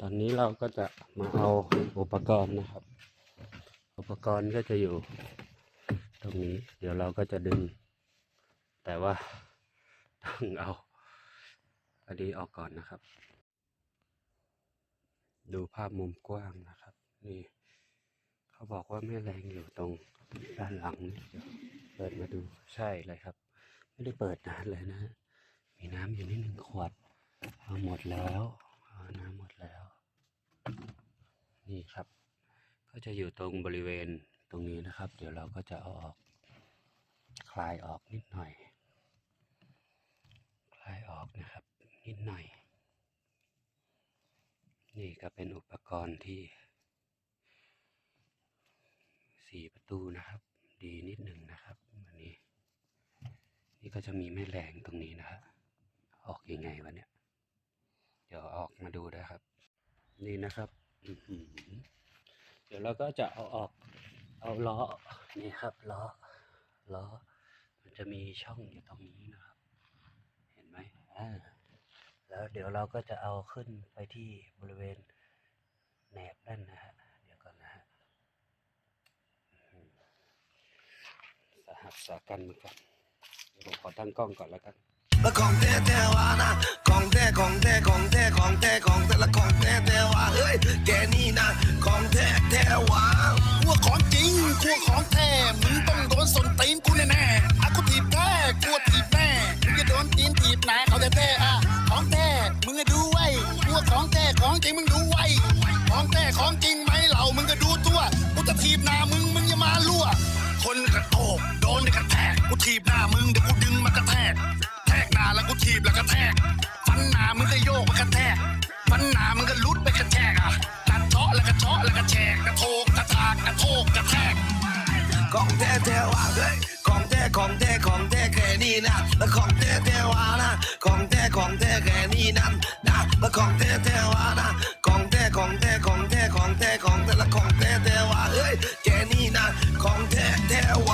ตอนนี้เราก็จะมาเอาอุปกรณ์นะครับ อุปกรณ์ก็จะอยู่ ตรงนี้ เดี๋ยวเราก็จะดึง แต่ว่าต้องเอาอันนี้ออกก่อนนะครับ ดูภาพมุมกว้างนะครับ นี่ เขาบอกว่าแม่แรงอยู่ตรงด้านหลังนี่เดี๋ยวเปิดมาดูใช่เลยครับ ไม่ได้เปิดนานเลยนะ มีน้ำอยู่นิดหนึ่งขวดเอาหมดแล้วเอาน้ำหมดแล้ว ครับ ก็จะอยู่ตรงบริเวณตรงนี้นะครับ เดี๋ยวเราก็จะเอาออกคลายออกนิดหน่อย คลายออกนะครับ นิดหน่อย นี่ก็เป็นอุปกรณ์ที่สี่ประตูนะครับ ดีนิดหนึ่งนะครับอันนี้ นี่ก็จะมีแม่แรงตรงนี้นะฮะออกยังไงวะเนี่ย เดี๋ยวออกมาดูนะครับ นี่นะครับ เดี๋ยวเราก็จะเอาออกเอาล้อนี่ครับล้อล้อมันจะมีช่องอยู่ตรงนี้นะครับ เห็นไหมอ่าแล้วเดี๋ยวเราก็จะเอาขึ้นไปที่บริเวณแหนบนั่นนะฮะเดี๋ยวก่อนนะฮะสหัสสากันเหมือนกันเดี๋ยวผมขอตั้งกล้องก่อนแล้วกัน วาเฮ้ยแกนี่นะของแท้แท้วากลัวของจริงกลัวของแท้มึงต้องโดนสนตีนกูแน่แน่ๆอะกูถีบแท้กลัวถีบแน่มึงจะโดนตีนถีบไหนเขาจะแท้อะของแท้มึงก็ดูไว้กลัวของแท้ของจริงมึงดูไว้ของแท้ของจริงไหมเรามึงก็ดูตัวกูจะถีบหน้ามึงมึงอย่ามาลั่วคนกระโตกโดนกระแทกกูถีบหน้ามึงเดี๋ยวกูดึงมากระแทกแทกหน้าแล้วกูถีบแล้วกระแทกฟันหน้ามึงก็โยก แกกระโทกกระทากกระโทกกระแทกของแท้แท้ว่าเฮ้ยของแท้ของแท้ของแท้แค่นี้นะแล้วของแท้แท้ว่านะของแท้ของแท้แค่นี้นั่นนะแล้วของแท้แท้ว่านะของแท้ของแท้ของแท้ของแท้ของแท่และของแท้แท้ว่าเฮ้ยแค่นี้นะของแท้แท้ว่า